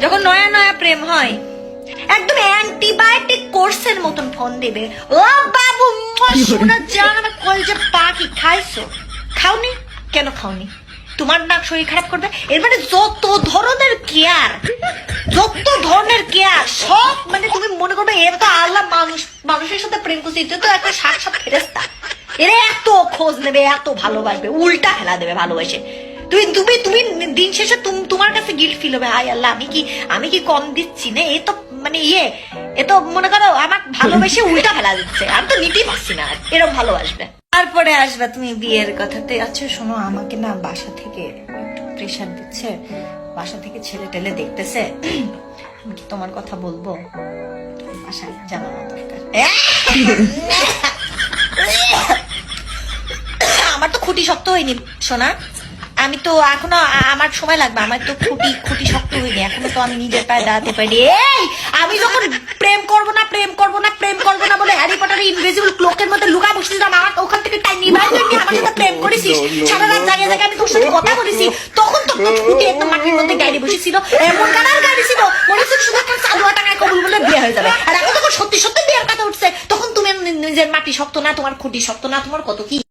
যখন নয়া নয়া প্রেম হয় একদম অ্যান্টিবায়োটিক কোর্সের মতন ফোন দেবে। ও বাবু জান আমার কলজে পাখি খাইছো। খাওনি? কেন খাওনি? তোমার শরীর খারাপ করবে? মানে যত ধরনের কেয়ার যত ধরনের কেয়ার সব মানে তুমি মনে করবে এর তো আল্লাহ মানুষ মানুষের সাথে প্রেম করছে এটা তো একটা সাক্ষাৎ ফেরেস্তা এরা এত খোঁজ নেবে এত ভালোবাসবে উল্টা ফেলা দেবে ভালোবাসে। তুমি তুমি তুমি দিন শেষে তুম- তোমার কাছে গিল্ট ফিল হবে। হাই আল্লাহ আমি কি আমি কি কম দিচ্ছি না? এ তো মানে ইয়ে এ তো মনে করো আমার ভালোবেসে উল্টা ফেলা দিচ্ছে। আমি তো নিতেই পারছি না এরকম ভালোবাসবে। তারপরে আসবে তুমি বিয়ের কথাতে। আচ্ছা শোনো আমাকে না বাসা থেকে একটু প্রেশার দিচ্ছে। বাসা থেকে ছেলে টেলে দেখতেছে। আমি কি তোমার কথা বলব? বাসায় জানানো দরকার আমার তো খুঁটি শক্ত হয়নি সোনা। আমি তো এখনও আমার সময় লাগবে। আমার তো খুঁটি খুঁটি শক্ত হয়নি। এখনও তো আমি নিজের পায়ে দাঁড়াতে পারি। এই, আমি যখন প্রেম করব না, প্রেম করব না, প্রেম করব না বলে হ্যারি পটারের ইনভিজিবল ক্লোকের মধ্যে লুকা বসেছিলাম আমার ওখান থেকে টাইম নিবাই নিয়ে আমার সাথে প্রেম করেছিস। সারা রাত জায়গায় জায়গায় আমি তোর সাথে কথা বলেছি। তখন তো তোর খুঁটি একদম মাটির মধ্যে গাড়ি বসেছিল। এমন গাড়ার গাড়ি ছিল, মনে হচ্ছে শুধু একটা চালুয়া টাকায় কবুল বলে বিয়ে হয়ে যাবে। আর এখন তখন সত্যি সত্যি বিয়ের কথা উঠছে। তখন তুমি নিজের মাটি শক্ত না, তোমার খুঁটি শক্ত না, তোমার কত কি